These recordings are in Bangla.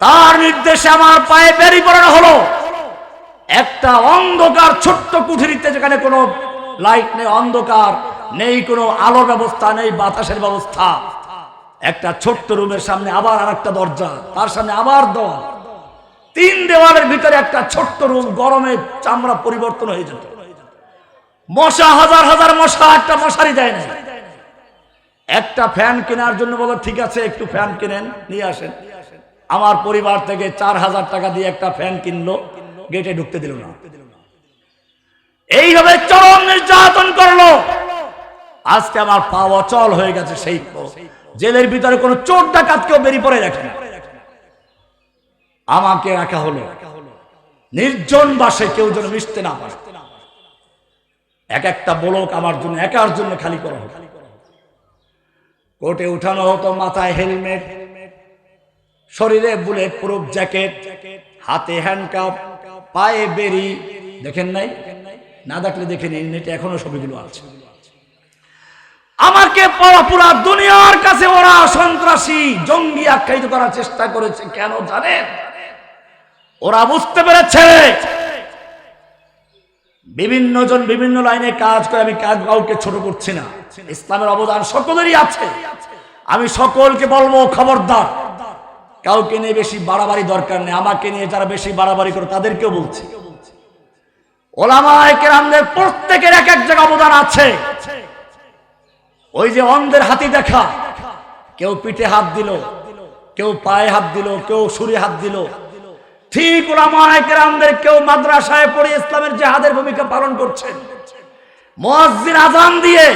তার নির্দেশে আমার পায়ে বেরিয়ে পড়ানো হলো। একটা অন্ধকার ছোট্ট কুঠুরিতে যেখানে কোনো লাইট নেই, অন্ধকার নেই, কোনো আলোর ব্যবস্থা নেই, বাতাসের ব্যবস্থা। একটা ছোট্ট রুমের সামনে আবার আর একটা দরজা, তার সামনে আবার দেওয়াল। তিন দেওয়ালের ভিতরে একটা ছোট্ট রুম, গরমে চামড়া পরিবর্তন হয়ে যেত। মশা, হাজার হাজার মশা, একটা মশারি দেয় না একটা ফ্যান কেনার জন্য বলো, ঠিক আছে, একটু ফ্যান কিনেন, নিয়ে আসেন। আমার পরিবার থেকে চার হাজার টাকা দিয়ে একটা ফ্যান কিনলো, গেটে ঢুকতে দিল না। এইভাবে চরম নির্যাতন করল। আজকে আমার পা অচল হয়ে গেছে সেই জেলের ভিতরে কোনো চোর ডাকাত কেউ বেরিয়ে পড়ে রাখে না। আমাকে রাখা হলো। নির্জন বাসে কেউ যেন মিশতে না পারে। এক একটা বলক আমার জন্য, একার জন্য খালি করা হলো কোর্টে উঠানো হতো মাথায় হেলমেট শরীরে বুলেট প্রুফ জ্যাকেট, হাতে হ্যান্ডকাপ পায়ে বেরি, দেখেন নাই? না দেখলে দেখে নিন নেটে এখনও ছবিগুলো আছে। আমাকে পুরা দুনিয়ার কাছে ওরা সন্ত্রাসী, জঙ্গি আখ্যায়িত করার চেষ্টা করেছে, কেন জানেন? ওরা বুঝতে পেরেছে। বিভিন্ন জন বিভিন্ন লাইনে কাজ করে, আমি কাজ কাউকে ছোট করছি না। ইসলামের অবদান সকলেরই আছে। আমি সকলকে বলব, খবরদার। কাউকে নিয়ে বেশি বাড়াবাড়ি দরকার নেই, আমাকে নিয়ে যারা বেশি বাড়াবাড়ি করে তাদেরকেও বলছি। ওলামায় কেরামদের প্রত্যেকের এক এক জায়গা অবদান আছে। ওই যে অন্ধের হাতি দেখা, কেউ পিঠে হাত দিল, কেউ পায়ে হাত দিল, কেউ সুরে হাত দিল। ঠিক ওলামায় কেরামদের কেউ মাদ্রাসায় পড়ে ইসলামের জেহাদের ভূমিকা পালন করছেন মসজিদ আজান দিয়ে,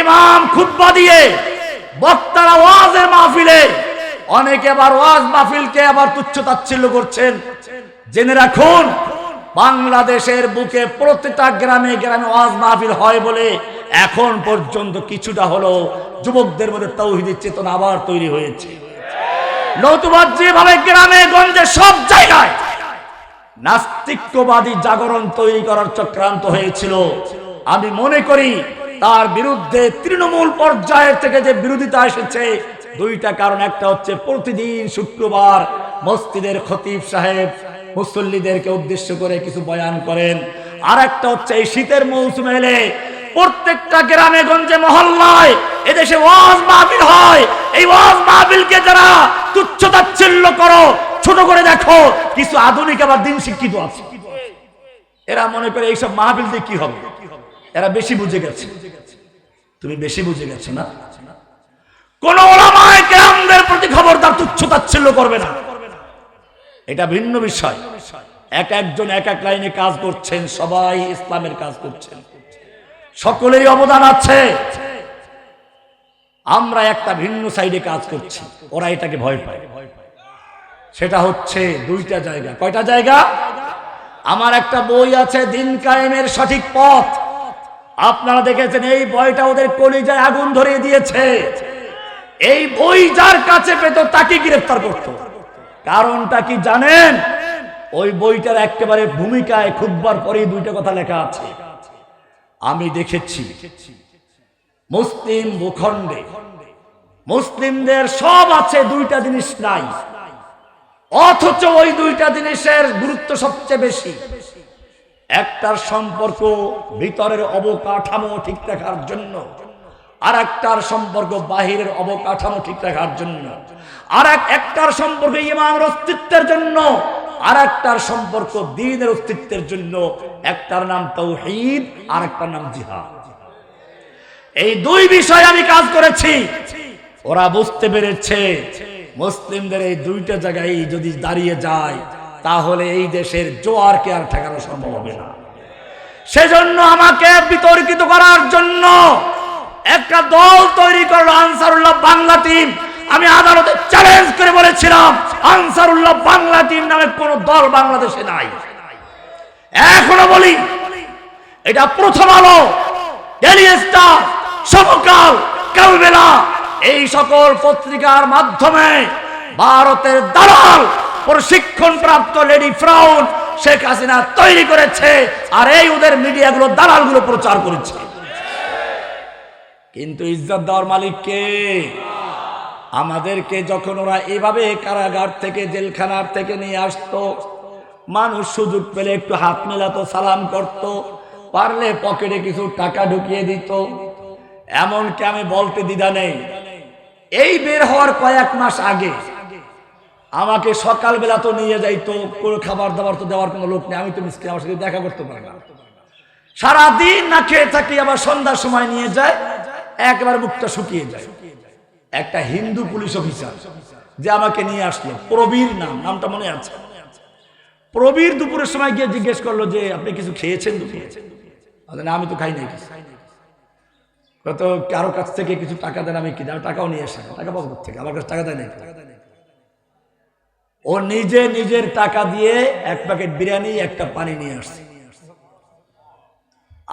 ইমাম খুতবা দিয়ে, বক্তারা ওয়াজের মাহফিলে অনেকে আবার ওয়াজ মাহফিলকে আবার তুচ্ছ তাচ্ছিল্য করছেন। জেনে রাখুন, বাংলাদেশের বুকে প্রতিটা গ্রামে গ্রামে ওয়াজ মাহফিল হয় বলে এখন পর্যন্ত কিছুটা হলো যুবকদের মধ্যে তৌহিদের চেতনা আবার তৈরি হয়েছে। নতুবা যেভাবে গ্রামে, গঞ্জে, সব জায়গায় নাস্তিক্যবাদী জাগরণ তৈরি করার চক্রান্ত হয়েছিল। আমি মনে করি, তার বিরুদ্ধে তৃণমূল পর্যায়ের থেকে যে বিরোধিতা এসেছে দুইটা কারণ, একটা হচ্ছে প্রতিদিন শুক্রবার মসজিদের খতিব সাহেব মুসল্লিদেরকে উদ্দেশ্য করে কিছু বয়ান করেন। আর একটা হচ্ছে এই শীতের মৌসুম এলে প্রত্যেকটা গ্রামে গঞ্জে মহল্লায় এদেশে ওয়াজ মাহফিল হয়। এই ওয়াজ মাহফিলকে যারা তুচ্ছ তাচ্ছিল্য করো, ছোট করে দেখো, কিছু আধুনিক আবার দিন শিক্ষিত আছে। এরা মনে করে এইসব মাহফিল দিয়ে কি হবে? এরা বেশি বুঝে গেছে। তুমি বেশি বুঝে গেছো না? কোন প্রতি খবরদার তুচ্ছ তাচ্ছিল্য করবে না। এটা ভিন্ন বিষয়। এক একজন এক এক লাইনে কাজ করছেন, সবাই ইসলামের কাজ করছেন। সকলেরই অবদান আছে। আমরা একটা ভিন্ন সাইডে কাজ করছি, ওরা এটাকে ভয় পায়। সেটা হচ্ছে দুইটা জায়গা। কয়টা জায়গা? আমার একটা বই আছে, দিন কায়েমের সঠিক পথ। আপনারা দেখেছেন, এই বইটা ওদের কলিজায় আগুন ধরিয়ে দিয়েছে। এই বই যার কাছে পেত তাকে গ্রেফতার করত। কারণটা কি জানেন? ওই বইটার একেবারে ভূমিকায় খুববার পরেই দুইটা কথা লেখা আছে। আমি দেখেছি, মুসলিম ভূখণ্ডে, মুসলিমদের সব আছে, দুইটা জিনিস নাই। অথচ ওই দুইটা জিনিসের গুরুত্ব সবচেয়ে বেশি। একটার সম্পর্ক ভিতরের অবকাঠামো ঠিক রাখার জন্য। আর একটার সম্পর্ক বাহিরের অবকাঠামো ঠিক রাখার জন্য। আর এক একটার সম্পর্ক ইমানের অস্তিত্বের জন্য। আর একটার সম্পর্ক দিনের অস্তিত্বের জন্য। একটার নাম তৌহিদ আর একটার নাম জিহাদ। এই দুই বিষয়ে আমি কাজ করেছি। ওরা বুঝতে পেরেছে, মুসলিমদের এই দুইটা জায়গায় যদি দাঁড়িয়ে যায়, তাহলে এই দেশের জোয়ারকে আর ঠেকানো সম্ভব হবে না। সেজন্য আমাকে বিতর্কিত করার জন্য একটা দল তৈরি করল আনসারুল্লাহ বাংলা টিম। আমি আদালতে চ্যালেঞ্জ করে বলেছিলাম, আনসারুল্লাহ বাংলা টিম নামে কোন দল বাংলাদেশে নাই। এখনও বলি, এটা প্রথম আলো ডেলি স্টার সমকাল, কালবেলা, এই সকল পত্রিকার মাধ্যমে ভারতের দালাল প্রশিক্ষণ প্রাপ্ত লেডি ফ্রাউন শেখ হাসিনা তৈরি করেছে, আর এই ওদের মিডিয়াগুলো দালালগুলো প্রচার করেছে। কিন্তু ইজ্জত দেওয়ার মালিক কে? আমাদেরকে যখন ওরা এভাবে কারাগার থেকে, জেলখানার থেকে নিয়ে আসতো, মানুষ সুযোগ পেলে একটু হাত মেলাতো, সালাম করত, পারলে পকেটে কিছু টাকা ঢুকিয়ে দিত। এমনকি আমি বলতে দ্বিধা নেই। এই বের হওয়ার কয়েক মাস আগে আমাকে সকালবেলা তো নিয়ে যাইতো, কোনো খাবার দাবার তো দেওয়ার কোনো লোক নেই। আমি তো মিসকে আমার সাথে দেখা করতে পারি না। সারাদিন না খেয়ে থাকি, আবার সন্ধ্যার সময় নিয়ে যায়। একবার মুখটা শুকিয়ে যায়। একটা হিন্দু পুলিশ অফিসার যে আমাকে নিয়ে আসলো, প্রবীর নাম, নামটা মনে আছে? প্রবীর দুপুরের সময় গিয়ে জিজ্ঞেস করল যে, আপনি কিছু খেয়েছেন দুপুরে? আমি তো খাই নাই কত কারও কাছ থেকে কিছু টাকা দেন, আমি কি? টাকাও নিয়ে আসি টাকা পাবো থেকে আমার কাছে টাকা দেয় নাই। ও নিজে নিজের টাকা দিয়ে এক প্যাকেট বিরিয়ানি, একটা পানি নিয়ে আসছে।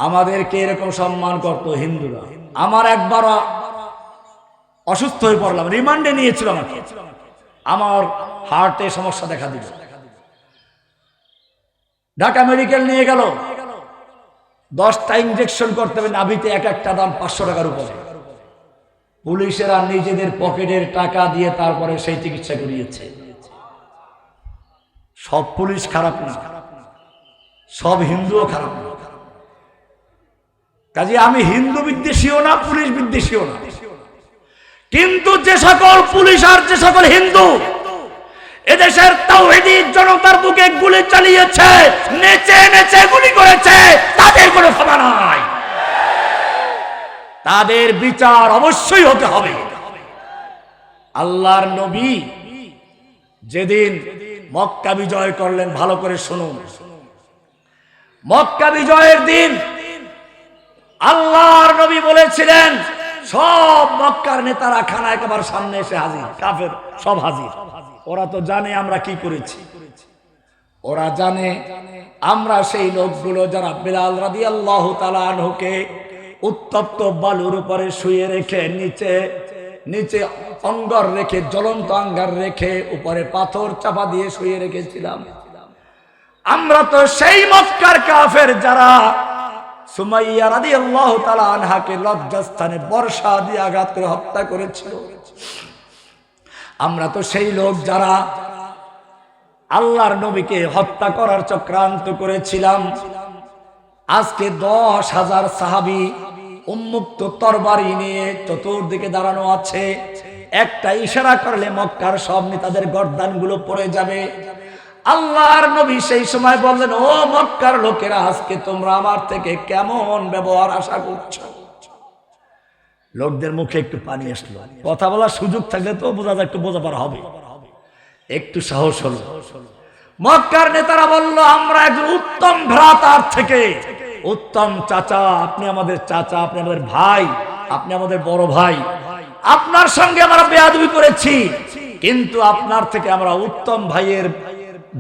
আমাদেরকে এরকম সম্মান করত হিন্দুরা। আমার একবার অসুস্থ হয়ে পড়লাম, রিমান্ডে নিয়েছিল আমাকে। আমার হার্টে সমস্যা দেখা দিল। ঢাকা মেডিকেল নিয়ে গেল। দশটা ইঞ্জেকশন করতে হবে, নাভিতে এক একটা দাম পাঁচশো টাকার উপরে। পুলিশেরা নিজেদের পকেটের টাকা দিয়ে তারপরে সেই চিকিৎসা করিয়েছে। সব পুলিশ খারাপ না, সব হিন্দুও খারাপ না। কাজে আমি হিন্দু বিদ্বেষীও না, পুলিশ বিদ্বেষীও না। কিন্তু যে সকল পুলিশ আর যে সকল হিন্দু এদেশের তাওহিদি জনতার বুকে গুলি চালিয়েছে, নেচে নেচে গুলি করেছে, তাদের কোনো ক্ষমা নাই। তাদের বিচার অবশ্যই হতে হবে। আল্লাহর নবী যেদিন মক্কা বিজয় করলেন, ভালো করে শুনুন। মক্কা বিজয়ের দিন আল্লাহর নবী বলেছিলেন, সব মক্কার নেতারা খানা একেবারে সামনে এসে হাজির, কাফের, সব হাজির। ওরা তো জানে আমরা কি করেছি। ওরা জানে আমরা সেই লোকগুলো যারা বিলাল রাদি আল্লাহ তালানহুকে উত্তপ্ত বালুর উপরে শুয়ে রেখে নিচে নিচে অঙ্গর রেখে, জ্বলন্ত অঙ্গার রেখে উপরে পাথর চাপা দিয়ে শুয়ে রেখেছিলাম। আমরা তো সেই মক্কার কাফের যারা সুমাইয়া আল্লাহ তালা আনহাকে লজ্জাস্থানে বর্ষা দিয়ে আঘাত করে হত্যা করেছিল। আমরা তো সেই লোক যারা আল্লাহর নবীকে হত্যা করার চক্রান্ত করেছিলাম। আজকে দশ হাজার সাহাবি উন্মুক্ত তরবারি নিয়ে চতুর্দিকে দাঁড়ানো আছে। একটা ইশারা করলে মক্কার সব নেতাদের গর্দানগুলো পড়ে যাবে। আল্লাহর নবী সেই সময় বললেন, ও মক্কার লোকেরা, আজকে তোমরা আমার থেকে কেমন ব্যবহার আশা করছ? লোকদের মুখে একটু পানি আসলো। কথা বলার সুযোগ থাকলে তো বোঝা যায় একটু বোঝা পারা হবে। একটু সাহস হলো। মক্কার নেতারা বলল, আমরা একজন উত্তম ভ্রাতার থেকে। উত্তম চাচা, আপনি আমাদের চাচা, আপনি আমাদের ভাই, আপনি আমাদের বড় ভাই। আপনার সঙ্গে আমরা বেয়াদবি করেছি। কিন্তু আপনার থেকে আমরা উত্তম ভাইয়ের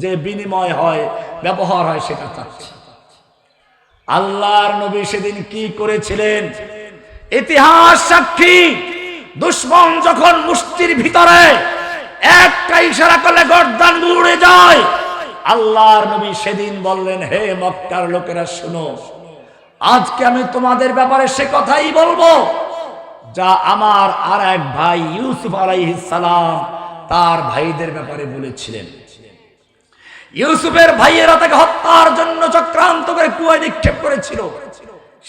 যে বিনিময় হয়, ব্যবহার হয় সেটা চাচ্ছি আল্লাহর নবী সেদিন কি করেছিলেন? ইতিহাস সাক্ষী, দুশ্মন যখন মুষ্টির ভিতরে একটা ইশারা করলে গর্দান উড়ে যায়, আল্লাহর নবী সেদিন বললেন, হে মক্কার লোকেরা, শুনো, আজকে আমি তোমাদের ব্যাপারে সে কথাই বলব, যা আমার আর এক ভাই ইউসুফ আলাইহিস সালাম তার ভাইদের ব্যাপারে বলেছিলেন। ইউসুফের ভাইয়েরা তাকে হত্যার জন্য চক্রান্ত করে কুয়ায় নিক্ষেপ করেছিল।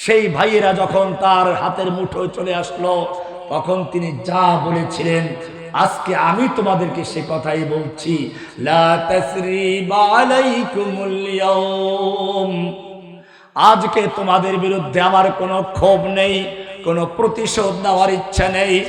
সেই ভাইয়েরা যখন তার হাতের মুঠোয় চলে আসলো, তখন তিনি যা বলেছিলেন, আজকে আমি তোমাদেরকে সে কথাই বলছি আজকে তোমাদের বিরুদ্ধে আমার কোনো ক্ষোভ নেই। কোনো প্রতিশোধ নেওয়ার ইচ্ছা নেই।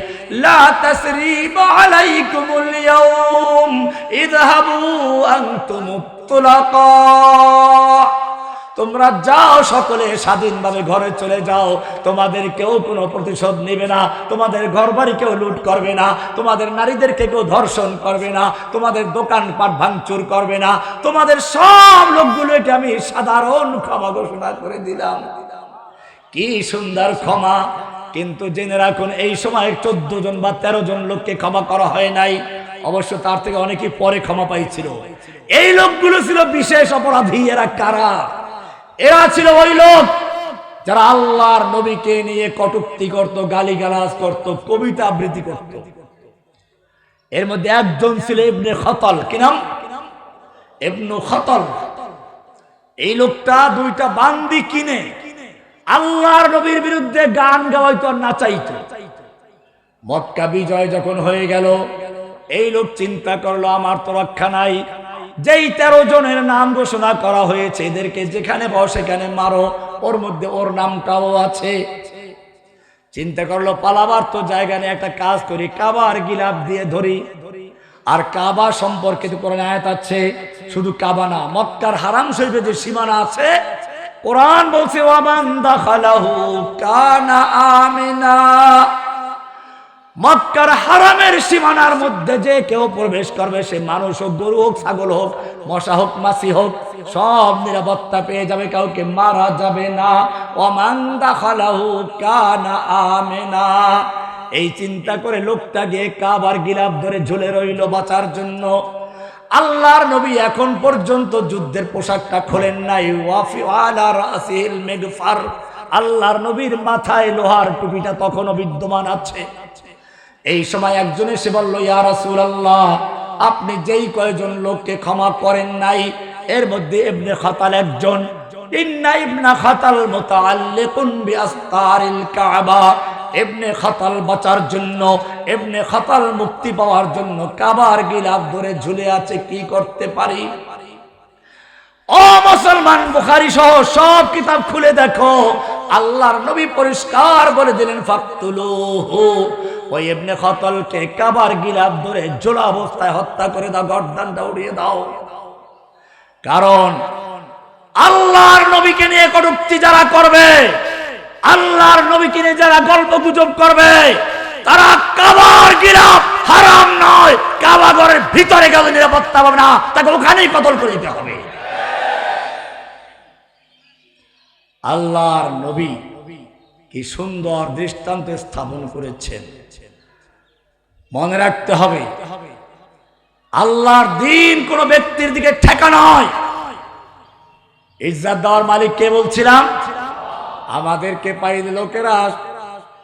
তোমরা যাও সকলে, স্বাধীনভাবে ঘরে চলে যাও। তোমাদের কেউ কোনো প্রতিশোধ নেবে না। তোমাদের ঘর বাড়ি কেউ লুট করবে না। তোমাদের নারীদেরকে কেউ ধর্ষণ করবে না। তোমাদের দোকানপাট ভাঙচুর করবে না। তোমাদের সব লোকগুলোকে আমি সাধারণ ক্ষমা ঘোষণা করে দিলাম। কি সুন্দর ক্ষমা। কিন্তু জেনে রাখুন, এই সময় চোদ্দ জন বা তেরো জন লোককে ক্ষমা করা হয় নাই। অবশ্য তার থেকে অনেকেই পরে ক্ষমা পাইছিল। এই লোকগুলো ছিল বিশেষ অপরাধী। এরা কারা? এরা ছিল ওই লোক যারা আল্লাহর নবীকে নিয়ে কটুক্তি করত, গালিগালাজ করত, কবিতা আবৃত্তি করত। এর মধ্যে একজন ছিল ইবনে খতল। কি নাম? ইবনু খতল। এই লোকটা দুইটা বান্দি কিনে আল্লাহর নবীর বিরুদ্ধে গান গাওয়াইতো আর নাচাইতো। মক্কা বিজয় যখন হয়ে গেল, এই লোক চিন্তা করল, আমার তো রক্ষা নাই। যেই তেরো জনের নাম ঘোষণা করা হয়েছে, এদেরকে যেখানে পাও সেখানে মারো, ওর মধ্যে ওর নামটাও আছে। চিন্তা করল, পালাবার তো জায়গা নেই, একটা কাজ করি, কাবার গিলাপ দিয়ে ধরি। আর কাবা সম্পর্কে তো কোরআন আয়াত আছে, শুধু কাবা না, মক্কার হারাম শরীফে যে সীমানা আছে কোরআন বলছে, ওয়ামান দাখালাহু কানা আমিনা। মক্কার হারামের সীমানার মধ্যে যে কেউ প্রবেশ করবে, সে মানুষ হোক, গরু হোক, ছাগল হোক, মশা হোক মাসি হোক, সব নিরাপত্তা পেয়ে যাবে, কাউকে মারা যাবে না। অমান্দা খালাহু কানা আমেনা। এই চিন্তা করে লোকটা গিয়ে কাবার গিলাপ ধরে ঝুলে রইল বাঁচার জন্য। আল্লাহর নবী এখন পর্যন্ত যুদ্ধের পোশাকটা খোলেন নাই। আল্লাহর নবীর মাথায় লোহার টুপিটা তখনও বিদ্যমান আছে। এই সময় একজন এসে বলল, ইয়া রাসূলুল্লাহ, আপনি যেই কয়জন লোককে ক্ষমা করেন নাই, এর মধ্যে ইবনে খাতাল একজন। ইন্না ইবনা খাতাল মুতাআল্লিকুন বিআস্তারিল কাবা। ইবনে খাতাল বাঁচার জন্য, ইবনে খাতাল মুক্তি পাওয়ার জন্য কাবার গিলাফ ধরে ঝুলে আছে, কি করতে পারি? ও মুসলমান, বুখারি সহ সব কিতাব খুলে দেখো। আল্লাহর নবী পরিষ্কার বলে দিলেন, ফাকতুলুহু। ওই ইবনে খতলকে কাবার গিলাফ ধরে জোড়া অবস্থায় হত্যা করে দাও, গর্দানটা উড়িয়ে দাও। কারণ আল্লাহর নবীকে নিয়ে কটুক্তি যারা করবে আল্লাহর নবীকে নিয়ে যারা গল্প গুজব করবে, তারা কাবার গিলাফ হারাম নয়। কাবা ঘরের ভিতরে গেলে নিরাপত্তা পাবে না, তাকে ওখানেই কতল করে দিতে হবে। আল্লাহর নবী কি সুন্দর দৃষ্টান্ত স্থাপন করেছেন। মনে রাখতে হবে, আল্লাহর দিন কোন ব্যক্তির দিকে ঠেকা নয়। ইজ্জাত দেওয়ার মালিক কে বলছিলাম আমাদেরকে পাইলে লোকেরা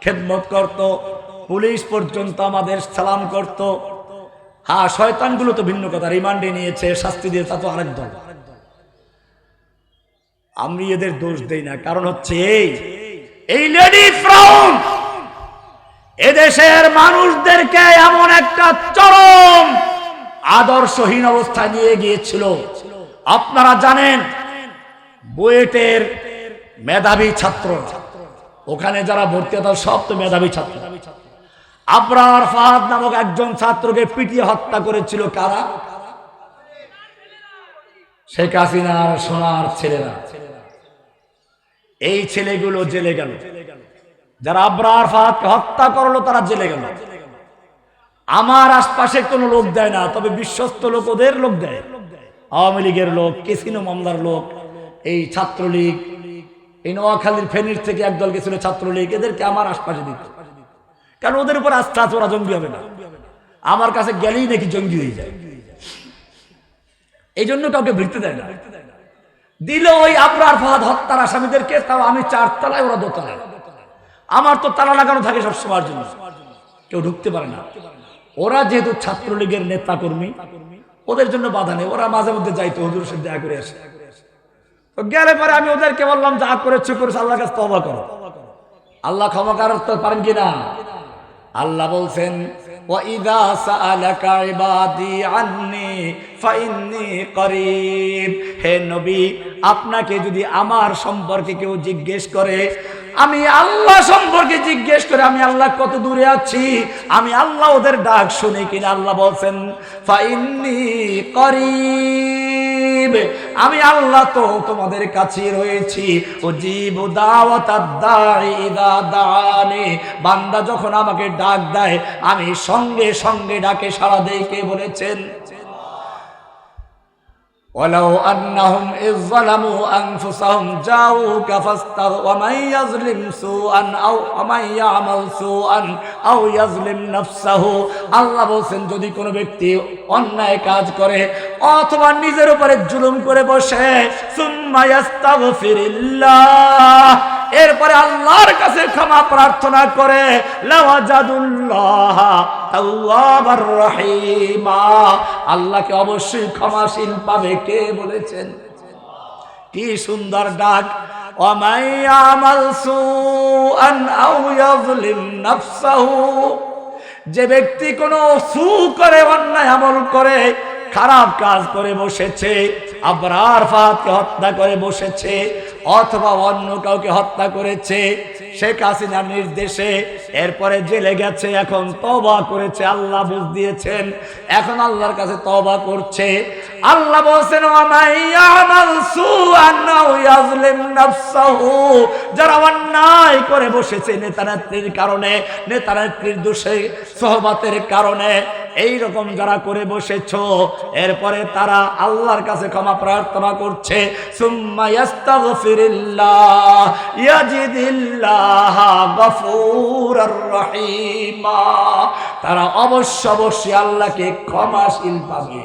খেদমত করত, পুলিশ পর্যন্ত আমাদের সালাম করত। হ্যাঁ শয়তানগুলো তো ভিন্ন কথা, রিমান্ডে নিয়েছে, শাস্তি দিয়ে তা তো আরেক দল। আমি এদের দোষ দেই না, কারণ হচ্ছে এই এই লেডি ফ্রাউন, এদেশের মানুষদেরকে এমন একটা চরম আদর্শহীন অবস্থায় নিয়ে গিয়েছিল। আপনারা জানেন, বুয়েটের মেধাবী ছাত্র। ওখানে যারা ভর্তি হতো সব তো মেধাবী ছাত্র। আবরার ফাহাদ নামক একজন ছাত্রকে পিটিয়ে হত্যা করেছিল কারা? শেখ হাসিনার সোনার ছেলেরা। এই ছেলেগুলো জেলে গেল। যারা আবরার ফাহাদকে হত্যা করল তারা জেলে গেল। আমার আশপাশে কোনো লোক দেয় না, তবে বিশ্বস্ত লোক ওদের লোক দেয়। আওয়ামী লীগের লোক, কেসিনো মামলার লোক, এই ছাত্রলীগ এই নোয়াখালীর ফেনীর থেকে একদল গেছিল ছাত্রলীগ, এদেরকে আমার আশপাশে দিত। কারণ ওদের উপর আস্থা আছে, ওরা জঙ্গি হবে না। আমার কাছে গেলেই নাকি জঙ্গি হয়ে যায়। এই জন্য কাউকে ভিড়তে দেয় না। দিল ওই আবরার ফাহাদ হত্যার আসামিদেরকে, তাও আমি চার তলায় ওরা দোতলায়। আমার তো তালা লাগানো থাকে সবসময়ের জন্য। কেউ ঢুকতে পারে না। ওরা যেহেতু ছাত্রলীগের নেতা কর্মী ওদের জন্য বাধা নেই। ওরা মাঝে মধ্যে যাইতো হুজুর সাথে দেখা করে আসে। তো গেলে পরে আমি ওদেরকে বললাম যা করেছো করেছো আল্লাহ কাছে তবা করো আল্লাহ ক্ষমা করতে পারেন কিনা আল্লাহ বলছেন وَإِذَا سَأَلَكَ عِبَادِي عَنِّي فَإِنِّي قَرِيبٌ হে নবী আপনাকে যদি আমার সম্পর্কে কেউ জিজ্ঞেস করে আমি আল্লাহ সম্পর্কে জিজ্ঞেস করে আমি আল্লাহ কত দূরে আছি আমি আল্লাহ ওদের ডাক শুনি কিনা আল্লাহ বলছেন ফাইন্নি করিব আমি আল্লাহ তো তোমাদের কাছে রয়েছি। ও জীব দাওয়াত দানি বান্দা যখন আমাকে ডাক দেয়, আমি সঙ্গে সঙ্গে ডাকে সারা দেয় কে বলেছেন? ولو أنهم إذ ظلموا أنفسهم جاءوك فاستغ ومن يظلم سوءا أو ومن يعمل سوءا أو يظلم نفسه আল্লাহ বলছেন যদি কোনো ব্যক্তি অন্যায় কাজ করে অথবা নিজের উপরে জুলুম করে বসে সুম্মা ইয়াস্তাগফিরিল্লাহ এরপরে আল্লাহর কাছে ক্ষমা প্রার্থনা করে আল্লাহকে অবশ্যই ক্ষমাসীন পাবে। কে বলেছেন? কি সুন্দর ডাক। যে ব্যক্তি কোনো সু করে, অন্যায় আমল করে, খারাপ কাজ করে বসেছে আবরার ফাহাদকে হত্যা করে বসেছে অথবা অন্য কাউকে হত্যা করেছে। শেখ হাসিনার নির্দেশে এরপরে জেলে গেছে এখন তবা করেছে আল্লাহ বুঝ দিয়েছেন। এখন আল্লাহর কাছে তবা করছে। আল্লাহ বলছেন "ওয়ামাইয়ামাল সুআন আও ইয়াজলিম নাফসাহু", অন্যায় করে বসেছে নেতা নেত্রীর কারণে, নেতা নেত্রীর দোষে, সহবাতের কারণে এই রকম যারা করে বসেছো, এরপরে তারা আল্লাহর কাছে ক্ষমা প্রার্থনা করছে তারা অবশ্য অবশ্যই আল্লাহকে ক্ষমাশীল পাবে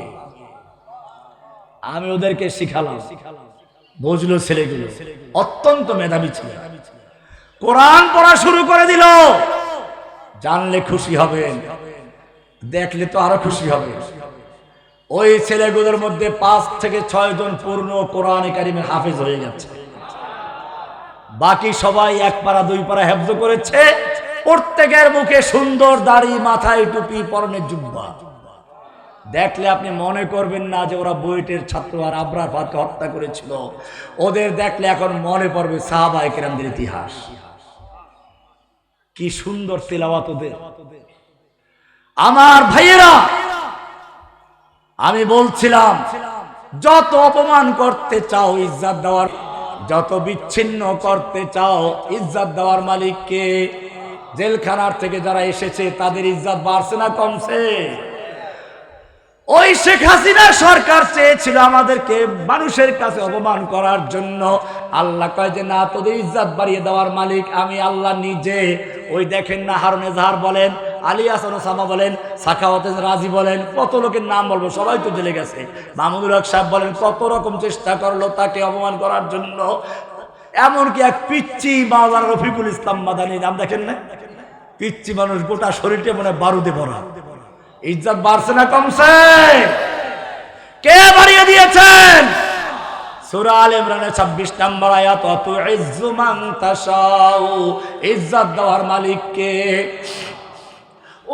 আমি ওদেরকে শিখালাম। বুঝলো ছেলেগুলো অত্যন্ত মেধাবী ছিল। কোরআন পড়া শুরু করে দিল। জানলে খুশি হবেন দেখলে তো আরও খুশি হবে ওই ছেলেগুলোর মধ্যে পাঁচ থেকে ছয় জন পূর্ণ কোরআন কারিমের হাফেজ হয়ে গেছে। বাকি সবাই এক পারা দুই পারা হেফজ করেছে। প্রত্যেকের মুখে সুন্দর দাড়ি মাথায় টুপি পরনে জুব্বা। দেখলে আপনি মনে করবেন না যে ওরা বুয়েটের ছাত্র আর আবরার ফাতকে হত্যা করেছিল। ওদের দেখলে এখন মনে পড়বে সাহাবা একরামদের ইতিহাস। কি সুন্দর তেলাওয়াত ওদের। আমার ভাইয়েরা, আমি বলছিলাম, যত অপমান করতে চাও ইজ্জাত দেওয়ার, যত বিচ্ছিন্ন করতে চাও ইজ্জাত দেওয়ার মালিককে, জেলখানার থেকে যারা এসেছে তাদের ইজ্জাত বাড়ছে না কমছে? ওই শেখ হাসিনা সরকার চেয়েছিল আমাদেরকে মানুষের কাছে অপমান করার জন্য। আল্লাহ কয় যে, না, তোদের ইজ্জাত বাড়িয়ে দেওয়ার মালিক আমি আল্লাহ নিজে। ওই দেখেন না, হারুন এজাহার বলেন, আলী হাসান ওসামা বলেন সাখাওয়াত রাজি বলেন, কত লোকের নাম বলব, সবাই তো জেলে গেছে। মাহমুদুল হক সাহেব বলেন, কত রকম চেষ্টা করল তাকে অপমান করার জন্য। এমনকি এক পিচ্ছি মাওলানা রফিকুল ইসলাম মাদানি, নাম দেখেন না? পিচ্ছি মানুষ গোটা শরীরটা মনে বারুদে ভরা। ইজ্জত বাড়ছে না কমছে কে বাড়িয়ে দিয়েছেন? সূরা আল ইমরানের 26 নম্বর আয়াত অত ইজ্জু তাশাউ ইজ্জত দেওয়ার মালিক কে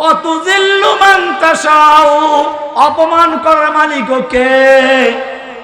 অত জিল্লু তাশাউ অপমান করার মালিক কে?